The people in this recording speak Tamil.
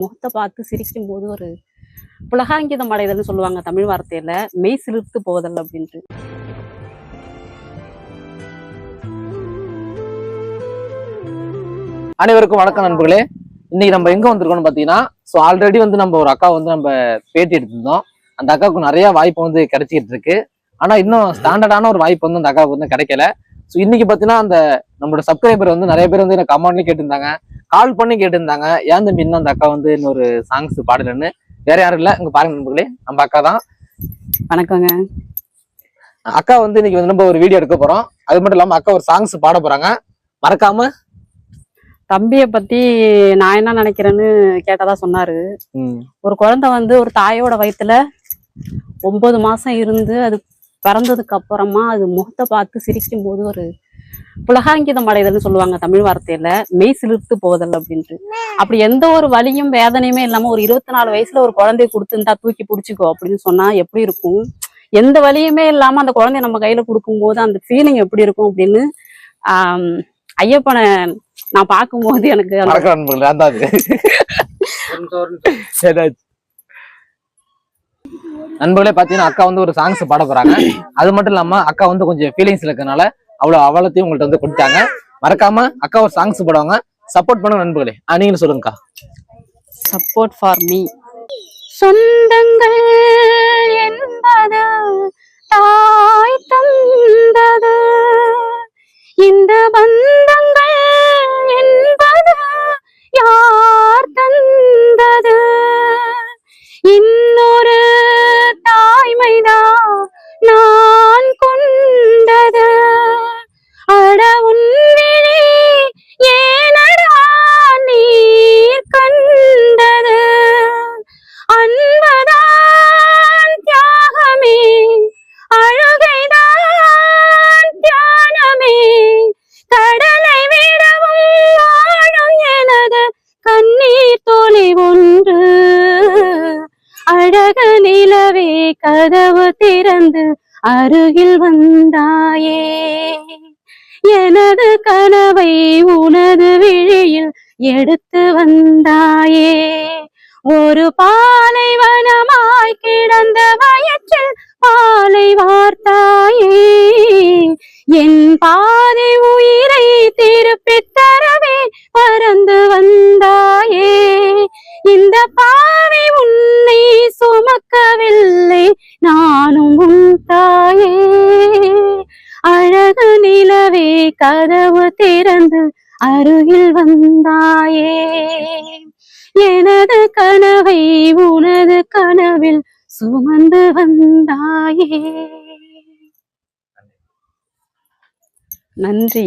முகத்தை பார்த்து சிரிக்கும் போது ஒரு புலகாங்கிதம் அடைதல்னு சொல்லுவாங்க தமிழ் வார்த்தையில மெய் சிலிர்த்து போதல் அப்படின்ட்டு. அனைவருக்கும் வணக்கம் நண்பர்களே. இன்னைக்கு நம்ம எங்க வந்திருக்கோம்னு பாத்தீங்கன்னா ஸோ ஆல்ரெடி வந்து நம்ம ஒரு அக்கா வந்து நம்ம பேட்டி எடுத்திருந்தோம். அந்த அக்காவுக்கு நிறைய வாய்ப்பு வந்து கிடைச்சிக்கிட்டு இருக்கு. ஆனா இன்னும் ஸ்டாண்டர்டான ஒரு வாய்ப்பு வந்து அந்த அக்காவுக்கு வந்து கிடைக்கல. ஸோ இன்னைக்கு பாத்தீங்கன்னா அந்த நம்மளோட சப்ஸ்கிரைபர் வந்து நிறைய பேர் வந்து எனக்கு கமெண்ட்லயும் கேட்டிருந்தாங்க. கால் பண்ணி கேட்டிருந்தாங்க. ஏன் தம்பி இன்னும் அந்த அக்கா வந்து இன்னொரு சாங்ஸ் பாடலன்னு? வேற யாரும் இல்ல. இங்க பாருங்க நண்பர்களே. நம்ம அக்கா தான். வணக்கங்க. அக்கா வந்து இன்னைக்கு வந்து நம்ம ஒரு வீடியோ எடுக்க போறோம். அது மட்டும் இல்லாம அக்கா ஒரு சாங்ஸ் பாட போறாங்க. மறக்காம. தம்பியை பத்தி நான் என்ன நினைக்கிறேன்னு கேட்டதா சொன்னாரு. ஒரு குழந்தை வந்து ஒரு தாயோட வயித்துல ஒன்பது மாசம் இருந்து அது பிறந்ததுக்கு அப்புறமா அது முகத்தை பார்த்து சிரிக்கும் போது ஒரு புலகாங்கிதம் அடைதல்னு சொல்லுவாங்க தமிழ் வார்த்தையில மெய் சிலிர்த்து போதல் அப்படின்ட்டு. அப்படி எந்த ஒரு வலியும் வேதனையுமே இல்லாம ஒரு இருபத்தி நாலு வயசுல ஒரு குழந்தைய கொடுத்துருந்தா தூக்கி பிடிச்சிக்கோ அப்படின்னு சொன்னா எப்படி இருக்கும்? எந்த வலியுமே இல்லாம அந்த குழந்தைய நம்ம கையில கொடுக்கும்போது அந்த ஃபீலிங் எப்படி இருக்கும் அப்படின்னு ஆஹ் ஐயப்பனை நான் பார்க்கும்போது எனக்கு நண்பர்களே பாத்தீங்கன்னா அக்கா வந்து ஒரு சாங்ஸ் பாட போறாங்க. அது மட்டும் இல்லாம அக்கா வந்து கொஞ்சம் ஃபீலிங்ஸ் இருக்கறனால அவ்வளவு அவலத்தையும் உங்கள்ட்ட வந்து கொடுத்தாங்க. மறக்காம அக்கா ஒரு சாங்ஸ் பாடுவாங்க. சப்போர்ட் பண்ணுங்க நண்பர்களே. நீங்களும் சொல்லுங்கக்கா. சப்போர்ட் ஃபார் மீ சொந்தங்கள் என்பது அழக நிலவே கதவு திறந்து அருகில் வந்தாயே. எனது கனவை உனது விழியில் எடுத்து வந்தாயே. ஒரு பாலைவனமாய் கிடந்த வயற்றில் பாலை வார்த்தாயே. என் பாதை உயிரை திருப்பி அழகு நிலவே கதவு திறந்து அருகில் வந்தாயே. எனது கனவை உனது கனவில் சுமந்து வந்தாயே. நன்றி.